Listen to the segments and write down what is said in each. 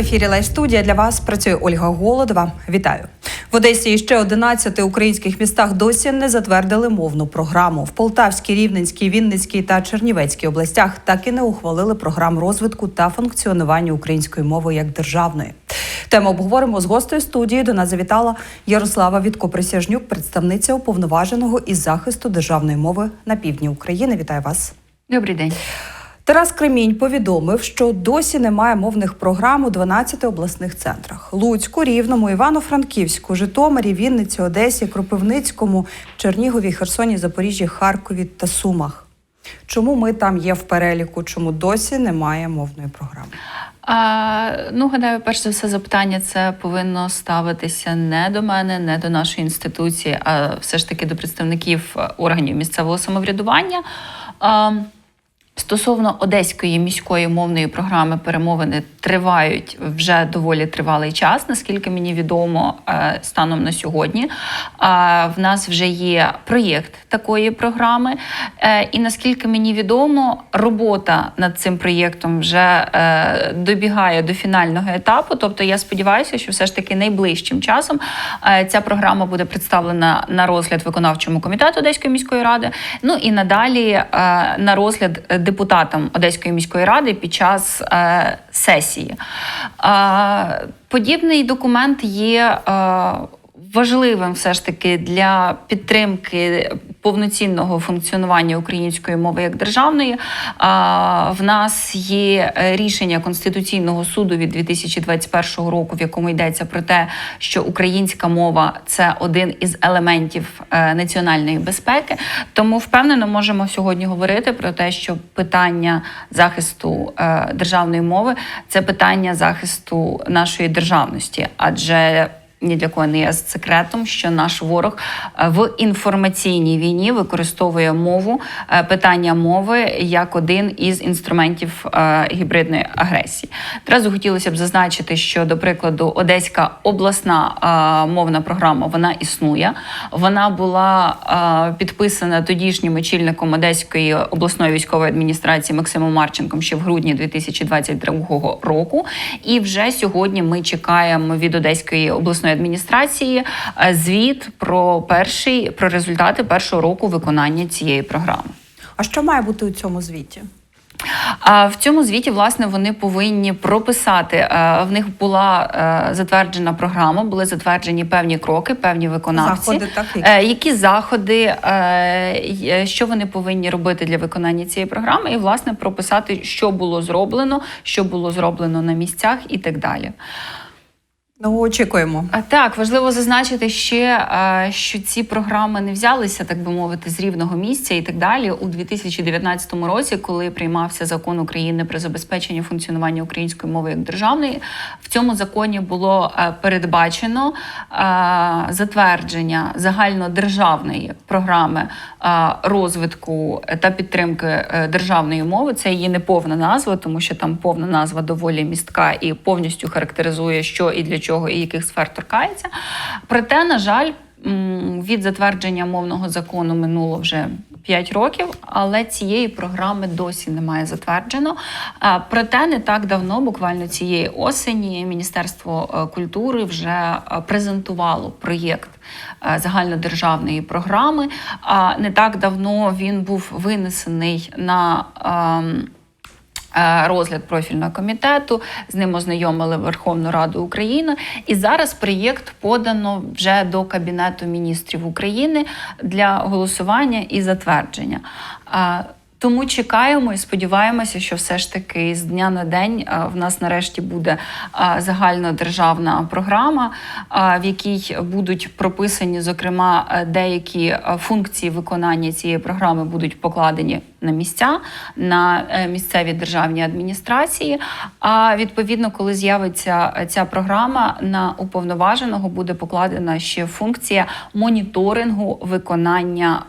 ефірі Лайв студія для вас працює Ольга Голодова. Вітаю в Одесі. і Ще 11 українських містах досі не затвердили мовну програму. В Полтавській, Рівненській, Вінницькій та Чернівецькій областях так і не ухвалили програм розвитку та функціонування української мови як державної. Тему обговоримо з гостею студії. До нас завітала Ярослава Вітко-Присяжнюк, представниця уповноваженого із захисту державної мови на півдні України. Вітаю вас. Добрий день. Тарас Кремінь повідомив, що досі немає мовних програм у 12 обласних центрах: Луцьку, Рівному, Івано-Франківську, Житомирі, Вінниці, Одесі, Кропивницькому, Чернігові, Херсоні, Запоріжжі, Харкові та Сумах. Чому ми там є в переліку? Чому досі немає мовної програми? А, ну, гадаю, перш за все, запитання це повинно ставитися не до мене, не до нашої інституції, а все ж таки до представників органів місцевого самоврядування. А, Стосовно одеської міської мовної програми перемовини тривають вже доволі тривалий час, наскільки мені відомо е, станом на сьогодні. В нас вже є проєкт такої програми, Е, і наскільки мені відомо, робота над цим проєктом вже е, добігає до фінального етапу. Тобто, я сподіваюся, що все ж таки найближчим часом е, ця програма буде представлена на розгляд виконавчому комітету Одеської міської ради. Ну і надалі на розгляд депутатам Одеської міської ради під час е, сесії. Е, подібний документ є. Е, Важливим все ж таки для підтримки повноцінного функціонування української мови як державної. В нас є рішення Конституційного суду від 2021 року, в якому йдеться про те, що українська мова це один із елементів е, національної безпеки. Тому впевнено можемо сьогодні говорити про те, що питання захисту е, державної мови це питання захисту нашої державності, адже ні для кого не є секретом, що наш ворог е, в інформаційній війні використовує мову е, питання мови як один із інструментів е, гібридної агресії. Одразу хотілося б зазначити, що до прикладу Одеська обласна мовна програма вона існує. Вона була підписана тодішнім очільником Одеської обласної військової адміністрації Максимом Марченком ще в грудні 2022 року. І вже сьогодні ми чекаємо від Одеської обласної обласної адміністрації е, звіт про перший про результати першого року виконання цієї програми. А що має бути у цьому звіті? В цьому звіті власне вони повинні прописати. Е, в них була е, затверджена програма, були затверджені певні кроки, певні виконавці. Заходи такі. Які заходи, що вони повинні робити для виконання цієї програми, і власне прописати, що було зроблено, що було зроблено на місцях, і так далі. Ну, очікуємо. А так важливо зазначити ще, що ці програми не взялися, так би мовити, з рівного місця і так далі. У 2019 році, коли приймався закон України про забезпечення функціонування української мови як державної, в цьому законі було передбачено затвердження загальнодержавної програми розвитку та підтримки е, державної мови. Це її не повна назва, тому що там повна назва доволі містка і повністю характеризує, що і для чого чого і яких сфер торкається. Проте, на жаль, від затвердження мовного закону минуло вже 5 років, але цієї програми досі немає затверджено. Проте не так давно, буквально цієї осені, Міністерство е, культури вже е, презентувало проєкт е, загальнодержавної програми. Не так давно він був винесений на ем, розгляд профільного комітету з ним ознайомили Верховну Раду України, і зараз проєкт подано вже до Кабінету міністрів України для голосування і затвердження. Е, тому чекаємо і сподіваємося, що все ж таки з дня на день в нас нарешті буде загальнодержавна програма, в якій будуть прописані зокрема деякі функції виконання цієї програми будуть покладені на місця, на е, місцеві державні адміністрації. А відповідно, коли з'явиться ця програма, на уповноваженого буде покладена ще функція моніторингу виконання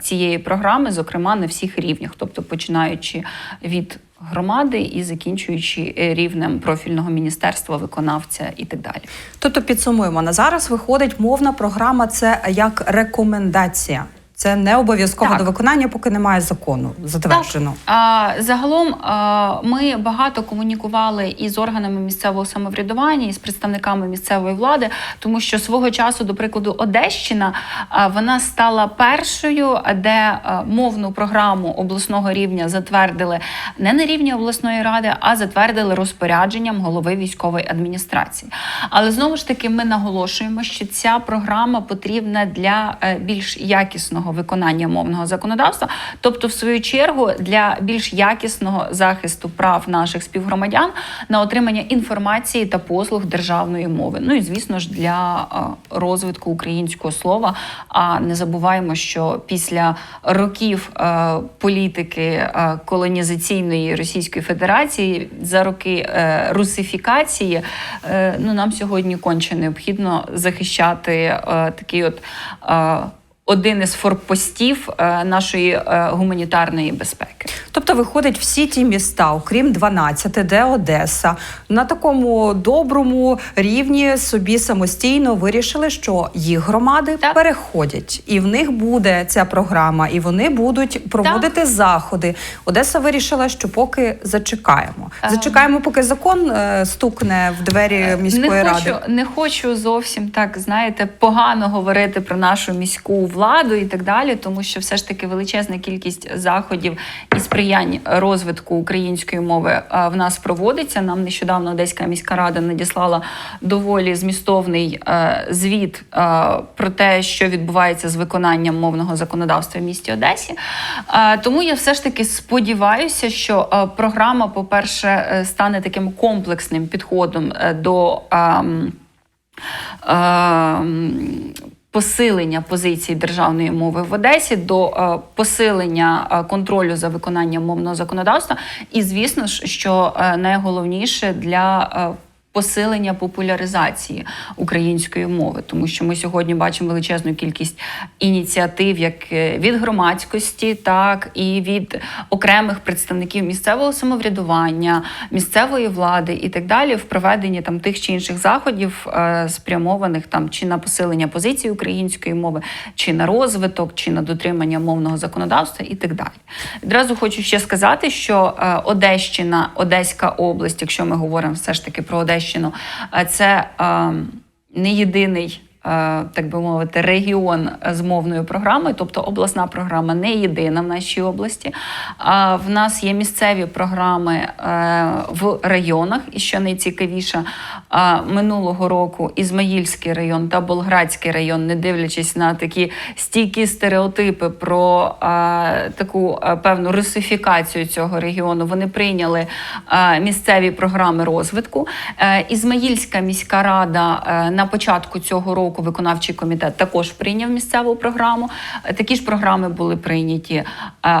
цієї програми, зокрема на всіх рівнях, тобто починаючи від Громади і закінчуючи рівнем профільного міністерства, виконавця і так далі. Тобто підсумуємо на зараз. Виходить мовна програма, це як рекомендація Це не обов'язково до виконання, поки немає закону затверджено. А, загалом а, ми багато комунікували із органами місцевого самоврядування, і з представниками місцевої влади, тому що свого часу, до прикладу, Одещина а, вона стала першою, де а, мовну програму обласного рівня затвердили не на рівні обласної ради, а затвердили розпорядженням голови військової адміністрації. Але знову ж таки, ми наголошуємо, що ця програма потрібна для е, більш якісного виконання мовного законодавства, тобто, в свою чергу, для більш якісного захисту прав наших співгромадян на отримання інформації та послуг державної мови. Ну і звісно ж для е, розвитку українського слова. А не забуваємо, що після років е, політики е, колонізаційної Російської Федерації за роки русифікації, ну нам сьогодні конче необхідно захищати такий от. Е, один із форпостів е, нашої е, гуманітарної безпеки. Тобто, виходить, всі ті міста, окрім 12, де Одеса, на такому доброму рівні собі самостійно вирішили, що їх громади Так. переходять, і в них буде ця програма, і вони будуть проводити заходи. Одеса вирішила, що поки зачекаємо. Ем. Зачекаємо, поки закон е, стукне в двері міської не ради. Хочу, не хочу зовсім так, знаєте, погано говорити про нашу міську владу і так далі, тому що все ж таки величезна кількість заходів і сприянь розвитку української мови е, в нас проводиться. Нам нещодавно Одеська міська рада надіслала доволі змістовний е, звіт е, про те, що відбувається з виконанням мовного законодавства в місті Одесі. Тому я все ж таки сподіваюся, що програма, по-перше, стане таким комплексним підходом до. ем, ем, Посилення позиції державної мови в Одесі до е, посилення е, контролю за виконанням мовного законодавства, і звісно ж, що е, найголовніше для посилення популяризації української мови, тому що ми сьогодні бачимо величезну кількість ініціатив, як е, від громадськості, так і від окремих представників місцевого самоврядування, місцевої влади і так далі, в проведенні там тих чи інших заходів, е, спрямованих там чи на посилення позиції української мови, чи на розвиток, чи на дотримання мовного законодавства, і так далі. Відразу хочу ще сказати, що е, Одещина, Одеська область, якщо ми говоримо все ж таки про Одещину, е, це е, не єдиний. Е, Так би мовити, регіон з мовною програмою, тобто обласна програма не єдина в нашій області. А в нас є місцеві програми е, в районах, і що найцікавіше, е, минулого року Ізмаїльський район та Болградський район, не дивлячись на такі стійкі стереотипи про таку певну русифікацію цього регіону, вони прийняли місцеві програми розвитку. Ізмаїльська міська рада на початку цього року виконавчий комітет також прийняв місцеву програму. Такі ж програми були прийняті е,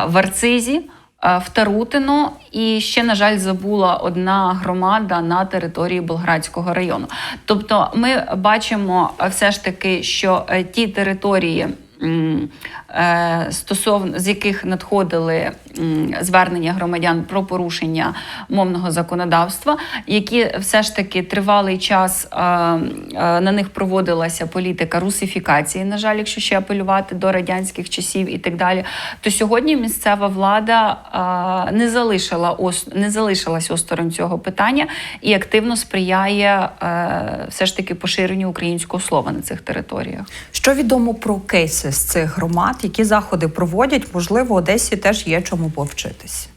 в Арцизі. е, В Тарутино і ще, на жаль, забула одна громада на території Болградського району. Тобто, ми бачимо все ж таки, що е, ті території, стосовно з яких надходили звернення громадян про порушення мовного законодавства, які все ж таки тривалий час е, е, на них проводилася політика русифікації, на жаль, якщо ще апелювати до радянських часів і так далі, то сьогодні місцева влада е, не залишила не залишилась осторонь цього питання і активно сприяє е, все ж таки поширенню українського слова на цих територіях. Що відомо про кейси з цих громад, які заходи проводять? Можливо, Одесі теж є чому повчитись.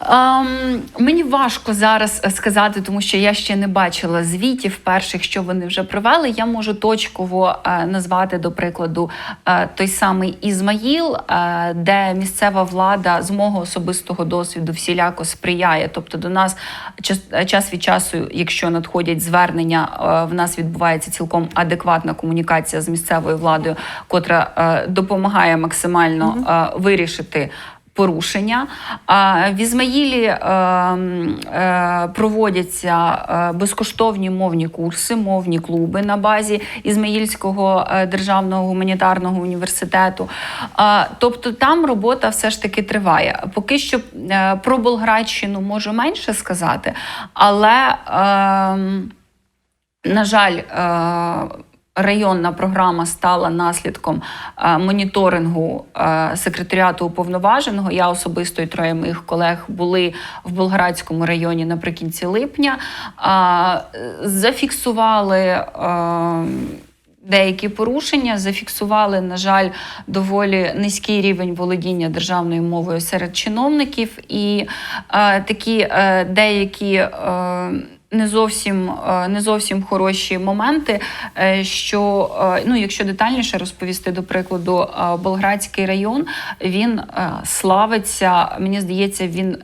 Ем, мені важко зараз е, сказати, тому що я ще не бачила звітів перших, що вони вже провели. Я можу точково е, назвати, до прикладу, е, той самий Ізмаїл, е, де місцева влада з мого особистого досвіду всіляко сприяє. Тобто до нас час, час від часу, якщо надходять звернення, е, в нас відбувається цілком адекватна комунікація з місцевою владою, котра е, допомагає максимально е, вирішити порушення. В Ізмаїлі е, е, проводяться е, безкоштовні мовні курси, мовні клуби на базі Ізмаїльського державного гуманітарного університету. Тобто там робота все ж таки триває. Поки що про Болградщину можу менше сказати, але. ем, на жаль, Районна програма стала наслідком е, моніторингу е, секретаріату уповноваженого. Я особисто і троє моїх колег були в Болградському районі наприкінці липня. Е, зафіксували. Деякі порушення зафіксували, на жаль, доволі низький рівень володіння державною мовою серед чиновників, і такі деякі. Не зовсім е, не зовсім хороші моменти. е, Що е, ну, якщо детальніше розповісти, до прикладу, Болградський район він славиться. Мені здається, він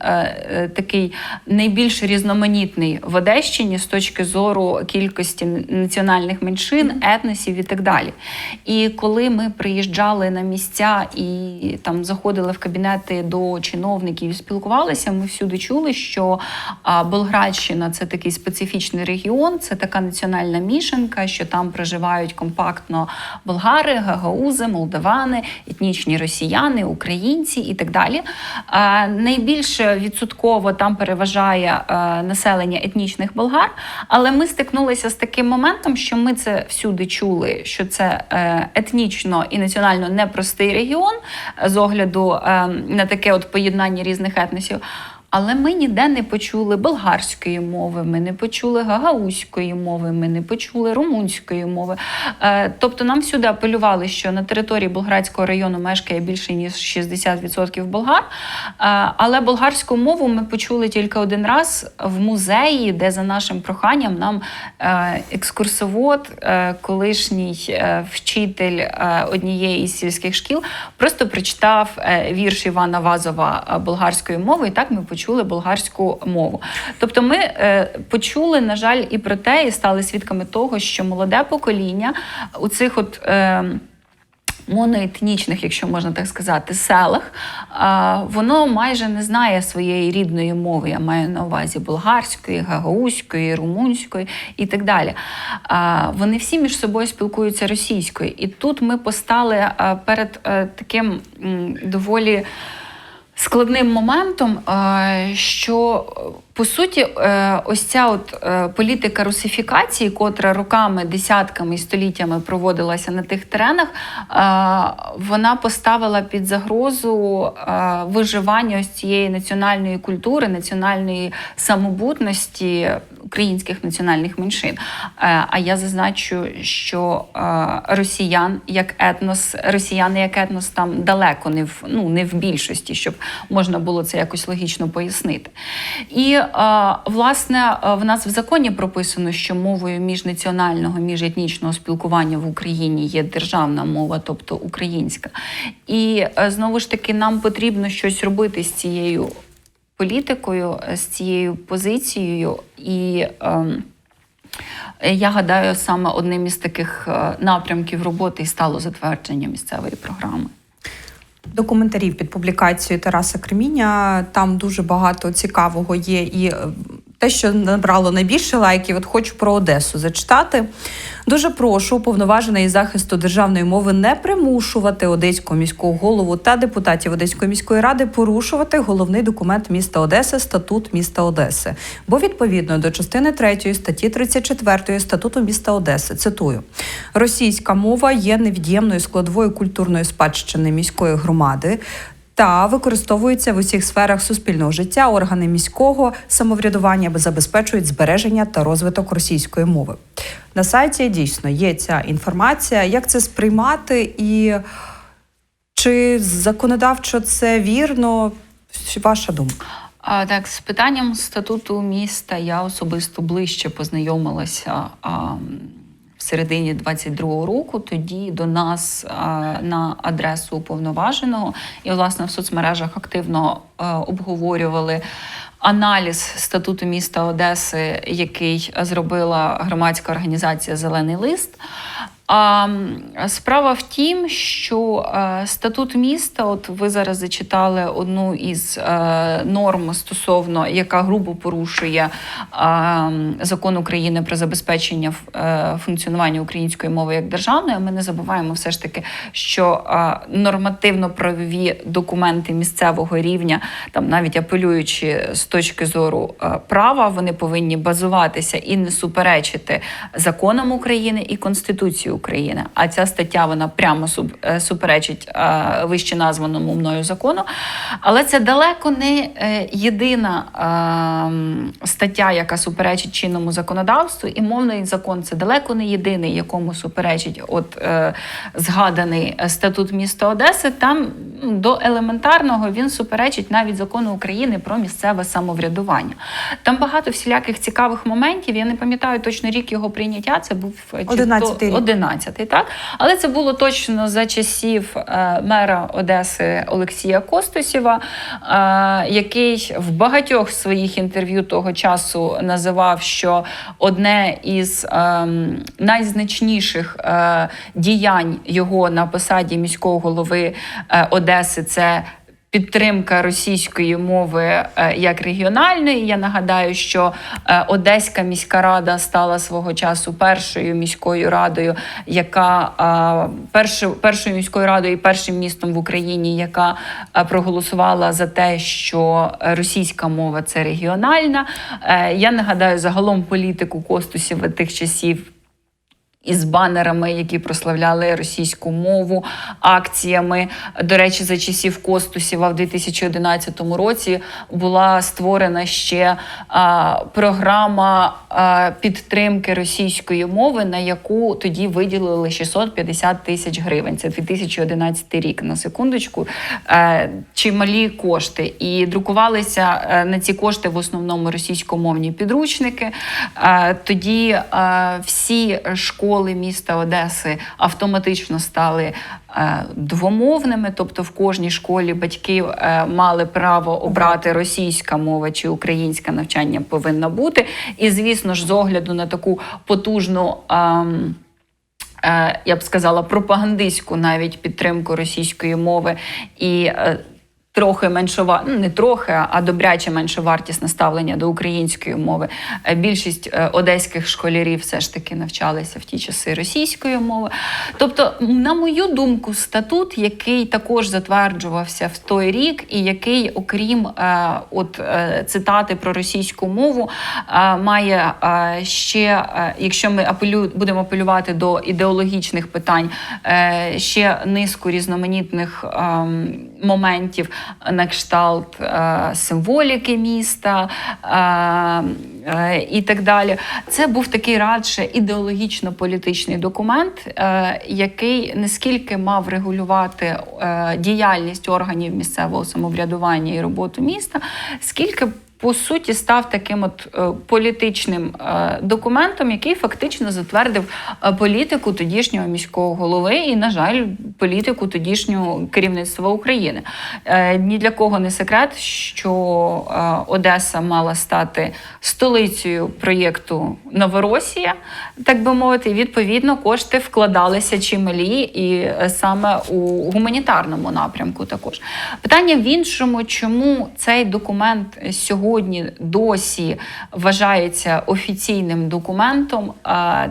такий найбільш різноманітний в Одещині з точки зору кількості національних меншин, етносів і так далі. І коли ми приїжджали на місця і там заходили в кабінети до чиновників і спілкувалися, ми всюди чули, що Болградщина це такий специфічний регіон, це така національна мішанка, що там проживають компактно болгари, гагаузи, молдавани, етнічні росіяни, українці і так далі. Найбільше відсотково там переважає е, населення етнічних болгар, але ми стикнулися з таким моментом, що ми це всюди чули, що це е, етнічно і національно непростий регіон е, з огляду на таке от поєднання різних етносів. Але ми ніде не почули болгарської мови, ми не почули гагаузької мови, ми не почули румунської мови. Е, Тобто нам всюди апелювали, що на території Болградського району мешкає більше ніж 60% болгар. Е, Але болгарську мову ми почули тільки один раз в музеї, де за нашим проханням нам е, екскурсовод, колишній вчитель однієї із сільських шкіл, просто прочитав вірш Івана Вазова болгарською мовою, і так ми почули болгарську мову. Тобто ми е, почули, на жаль, і про те, і стали свідками того, що молоде покоління у цих от. Е, Моноетнічних, якщо можна так сказати, селах, воно майже не знає своєї рідної мови. Я маю на увазі болгарської, гагаузької, румунської і так далі. Вони всі між собою спілкуються російською. І тут ми постали перед е, таким доволі складним моментом, е, що по суті, е, ось ця от е, політика русифікації, котра роками, десятками і століттями проводилася на тих теренах, вона поставила під загрозу виживання ось цієї національної культури, національної самобутності українських національних меншин. А я зазначу, що росіян як етнос, росіяни як етнос там далеко не в ну не в більшості, щоб можна було це якось логічно пояснити. І власне в нас в законі прописано, що мовою міжнаціонального, міжетнічного спілкування в Україні є державна мова, тобто українська. І знову ж таки, нам потрібно щось робити з цією політикою, з цією позицією і. Я гадаю, саме одним із таких напрямків роботи і стало затвердження місцевої програми. До коментарів під публікацією Тараса Креміня. Там дуже багато цікавого є і те, що набрало найбільше лайків, от хочу про Одесу зачитати. Дуже прошу уповноважений із захисту державної мови не примушувати одеського міського голову та депутатів Одеської міської ради порушувати головний документ міста Одеси статут міста Одеси. Бо відповідно до частини 3 статті 34 статуту міста Одеси цитую: російська мова є невід'ємною складовою культурної спадщини міської громади та використовується в усіх сферах суспільного життя. Органи міського самоврядування забезпечують збереження та розвиток російської мови. На сайті дійсно є ця інформація. Як це сприймати, і чи законодавчо це вірно? Ваша думка? А, Так, з питанням статуту міста я особисто ближче познайомилася. А, середині 22-го року. Тоді до нас на адресу уповноваженого і власне в соцмережах активно обговорювали. Аналіз статуту міста Одеси, який зробила громадська організація Зелений лист. А справа в тім, що е, статут міста, от ви зараз зачитали одну із е, норм стосовно, яка грубо порушує е, закон України про забезпечення функціонування української мови як державної. Ми не забуваємо все ж таки, що нормативно-правові документи місцевого рівня, там навіть апелюючи з точки зору права, вони повинні базуватися і не суперечити законам України і Конституції України. А ця стаття вона прямо е, суперечить е, вище названому мною закону. Але це далеко не е, єдина е, стаття, яка суперечить чинному законодавству, і мовний закон це далеко не єдиний, якому суперечить от згаданий статут міста Одеси. Там до елементарного він суперечить навіть закону України про місцеве самоврядування. Там багато всіляких цікавих моментів. Я не пам'ятаю точно рік його прийняття. Це був е, чи 11-й то- рік. 11-й, так але це було точно за часів е, мера Одеси Олексія Костусєва, е, який в багатьох своїх інтерв'ю того часу називав, що одне із ем, найзначніших е, діянь його на посаді міського голови Одеси це. Підтримка російської мови е, як регіональної. Я нагадаю, що е, Одеська міська рада стала свого часу першою міською радою, яка е, першою, першою міською радою і першим містом в Україні, яка проголосувала за те, що російська мова це регіональна. Я нагадаю загалом політику Костусєва тих часів із банерами, які прославляли російську мову, акціями. До речі, за часів Костусєва в 2011 році була створена ще а, програма а, підтримки російської мови, на яку тоді виділили 650 тисяч гривень. Це 2011 рік. На секундочку, е, чималі кошти. І друкувалися е, на ці кошти в основному російськомовні підручники. Е, Тоді е, всі школи міста Одеси автоматично стали е, двомовними, тобто в кожній школі батьки е, мали право обрати російська мова чи українське навчання повинна бути. І звісно ж, з огляду на таку потужну. ем, е, я б сказала, пропагандистську навіть підтримку російської мови і трохи меншова, ну не трохи, а добряче меншовартісне ставлення до української мови. Е, Більшість е, одеських школярів все ж таки навчалися в ті часи російської мови. Тобто, на мою думку, статут, який також затверджувався в той рік, і який, окрім е, от цитати про російську мову, має ще, якщо ми апелю, будемо апелювати до ідеологічних питань, ще низку різноманітних ем, моментів на кшталт е, символіки міста е, е, і так далі. Це був такий радше ідеологічно-політичний документ, який не скільки мав регулювати діяльність органів місцевого самоврядування і роботу міста, скільки по суті став таким от е, політичним е, документом, який фактично затвердив е, політику тодішнього міського голови і, на жаль, політику тодішнього керівництва України. Ні для кого не секрет, що Одеса мала стати столицею проєкту Новоросія, так би мовити, відповідно кошти вкладалися чималі, і саме у гуманітарному напрямку також. Питання в іншому, чому цей документ сьогодні досі вважається офіційним документом.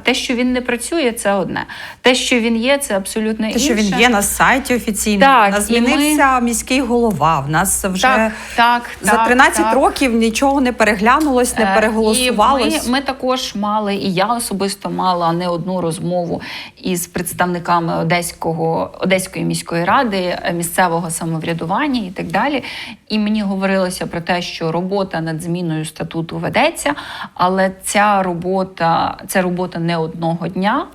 Те, що він не працює, це одне. Те, що він є, це абсолютно Те, інше. що він є на сайті офіційно, Так, у нас і ми- змінився міський голова. В нас вже Так, так, за так, 13 так. років нічого не переглянулось, не переголосувалось. І ми, ми також мали, і я особисто мала не одну розмову із представниками Одеського, Одеської міської ради, місцевого самоврядування і так далі. І мені говорилося про те, що робота над зміною статуту ведеться, але ця робота це робота не одного дня.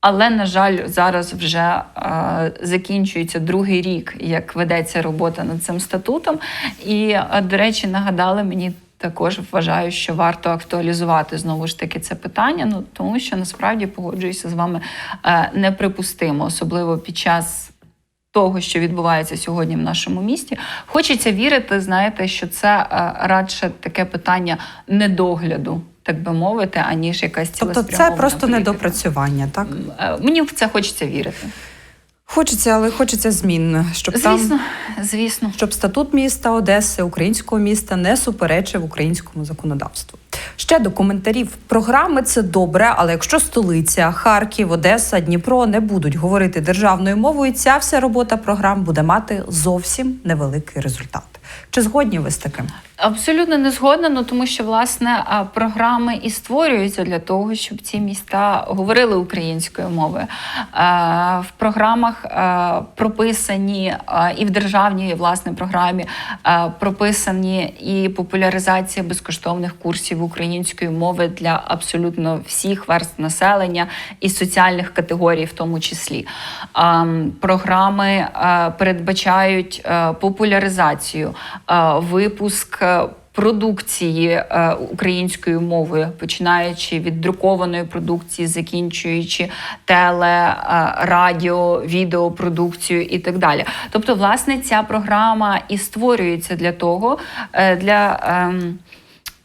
Але на жаль, зараз вже е, закінчується другий рік, як ведеться робота над цим статутом. І, е, до речі, нагадали мені. Також вважаю, що варто актуалізувати знову ж таки це питання. Ну тому що насправді погоджуюся з вами е, неприпустимо, особливо під час того, що відбувається сьогодні в нашому місті. Хочеться вірити, знаєте, що це е, радше таке питання недогляду, так би мовити, аніж якась тобто це просто політика. недопрацювання, так? Е, Мені в це хочеться вірити. Хочеться, але хочеться змін, щоб Звісно, там звісно. щоб статут міста Одеси, українського міста, не суперечив українському законодавству. Ще до коментарів програми це добре, але якщо столиця, Харків, Одеса, Дніпро не будуть говорити державною мовою, ця вся робота програм буде мати зовсім невеликий результат. Чи згодні ви з таким? Абсолютно не згодна, ну тому що власне програми і створюються для того, щоб ці міста говорили українською мовою. В програмах прописані і в державній власне програмі прописані і популяризація безкоштовних курсів української мови для абсолютно всіх верств населення і соціальних категорій, в тому числі. Програми передбачають популяризацію, випуск. е, Продукції е, українською мовою, починаючи від друкованої продукції, закінчуючи теле, е, радіо, відеопродукцію і так далі. Тобто, власне, ця програма і створюється для того, е, для ем,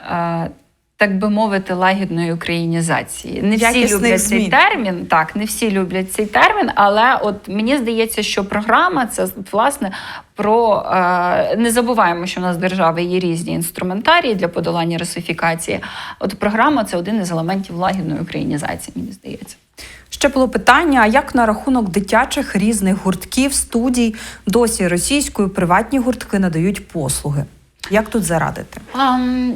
е, так би мовити, лагідної українізації. Не всі люблять цей термін, так, не всі люблять цей термін, але от мені здається, що програма це власне про е, не забуваємо, що у нас в держави є різні інструментарії для подолання русифікації. От програма це один із елементів лагідної українізації, мені здається. Ще було питання: а як на рахунок дитячих різних гуртків, студій досі російською приватні гуртки надають послуги? Як тут зарадити? М,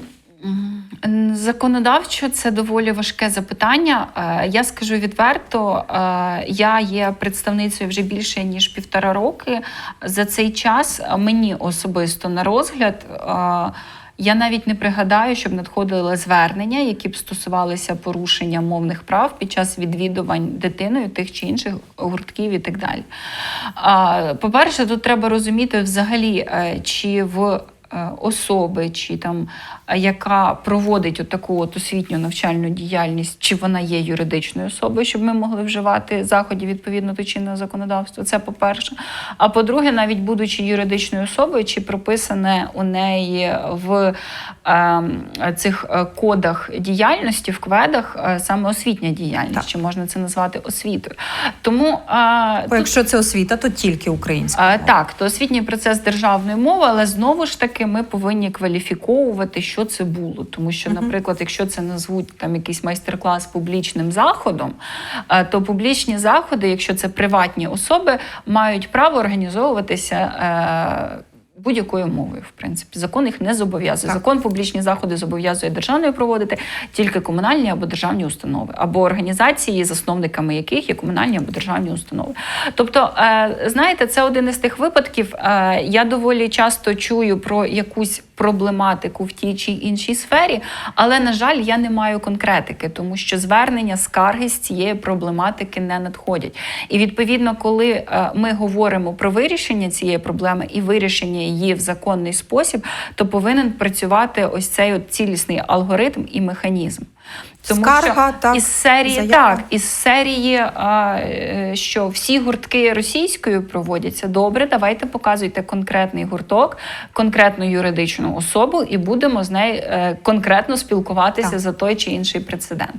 Законодавчо це доволі важке запитання. Е, Я скажу відверто, е, я є представницею вже більше ніж півтора роки. За цей час мені особисто на розгляд. е, Я навіть не пригадаю, щоб надходили звернення, які б стосувалися порушення мовних прав під час відвідувань дитиною тих чи інших гуртків і так далі. По-перше, тут треба розуміти взагалі, чи в особи, чи там яка проводить отаку от освітню навчальну діяльність, чи вона є юридичною особою, щоб ми могли вживати заходів відповідно до чинного законодавства. Це по-перше. А по-друге, навіть будучи юридичною особою, чи прописане у неї в е, цих е, кодах діяльності, в кведах е, саме освітня діяльність, Так. чи можна це назвати освітою. Тому е, Бо тут- якщо це освіта, то тільки українська. а, так, то освітній процес державної мови, але знову ж таки ми повинні кваліфіковувати, що це було. Тому що, наприклад, якщо це назвуть там якийсь майстер-клас публічним заходом, то публічні заходи, якщо це приватні особи, мають право організовуватися. е, Будь-якою мовою, в принципі, закон їх не зобов'язує. Так. Закон публічні заходи зобов'язує державною проводити тільки комунальні або державні установи, або організації, засновниками яких є комунальні або державні установи. Тобто, е, знаєте, це один із тих випадків. е, Я доволі часто чую про якусь проблематику в тій чи іншій сфері, але на жаль, я не маю конкретики, тому що звернення, скарги з цієї проблематики не надходять. І відповідно, коли е, ми говоримо про вирішення цієї проблеми і вирішення її в законний спосіб, то повинен працювати ось цей от цілісний алгоритм і механізм. Тому Скарга, що так, із серії заява. так, із серії, а, е, що всі гуртки російською проводяться добре. Давайте показуйте конкретний гурток, конкретну юридичну особу, і будемо з нею е, конкретно спілкуватися Так. за той чи інший прецедент.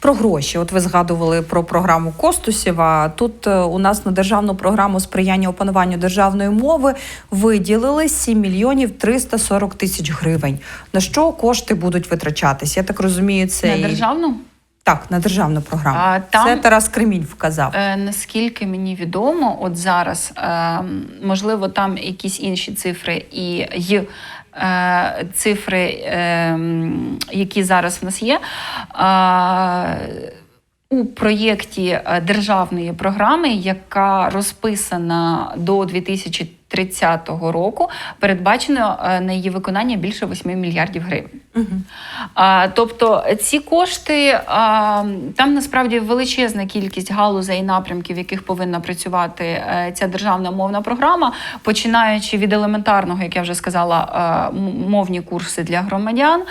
Про гроші. От ви згадували про програму Костусєва. Тут е, у нас на державну програму сприяння опануванню державної мови виділили 7 мільйонів 340 тисяч гривень. На що кошти будуть витрачатись? Я так розумію, це На державну так на державну програму. А, там- Це Тарас Кремінь вказав. Е, наскільки мені відомо, от зараз е, можливо там якісь інші цифри і й е, цифри, е, які зараз в нас є. Е, у проєкті е, державної програми, яка розписана до 2030 року, передбачено на її виконання більше 8 мільярдів гривень. Тобто ці кошти там насправді величезна кількість галузей і напрямків, в яких повинна працювати е, ця державна мовна програма, починаючи від елементарного, як я вже сказала, е, мовні курси для громадян,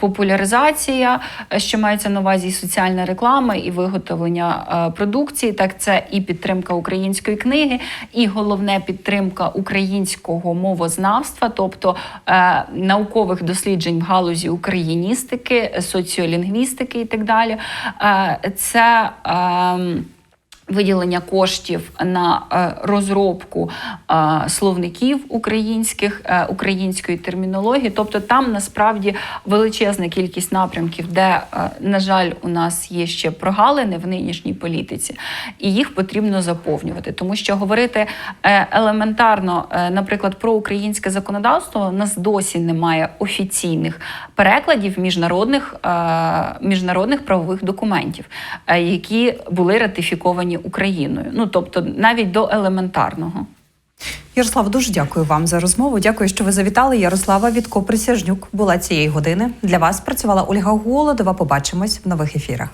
популяризація, що мається на увазі і соціальна реклама, і виготовлення е, продукції. Так, це і підтримка української книги, і головне підтримка українського мовознавства, тобто наукових досліджень в галузі україністики, соціолінгвістики і так далі. Е, Це ем, Виділення коштів на е, розробку е, словників українських е, української термінології, тобто там насправді величезна кількість напрямків, де, на жаль, у нас є ще прогалини в нинішній політиці, і їх потрібно заповнювати, тому що говорити елементарно, наприклад, про українське законодавство, у нас досі немає офіційних перекладів міжнародних, е, міжнародних правових документів, е, які були ратифіковані Україною. Ну тобто навіть до елементарного. Ярослава, дуже дякую вам за розмову. Дякую, що ви завітали. Ярослава Вітко Присяжнюк була цієї години. Для вас працювала Ольга Голодова. Побачимось в нових ефірах.